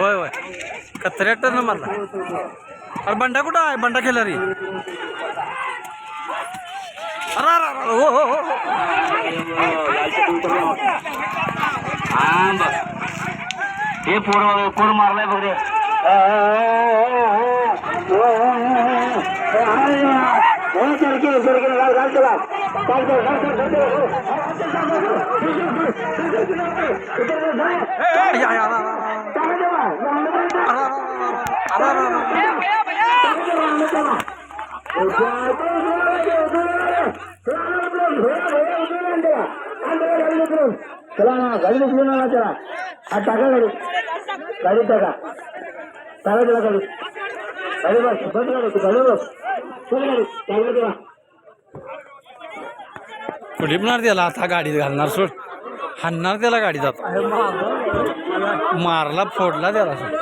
होय होय. कचऱ्या टर्न मारला. अरे बंडा कुठं आहे? बंडा खेळला रे अरे हो हो, हो. हे. पोर कोण मारलाय बघ रे. हो, हो, चला ना गाडी घेऊन ना चला हा टाका गाडी गाडी टाका टाका त्याला गाडी गाडी बस बस गाडी तू गाडी बस फुलिपणार त्याला? आता गाडीत घालणार सोड. हाणणार त्याला गाडीत मारला. फोडला त्याला. सोड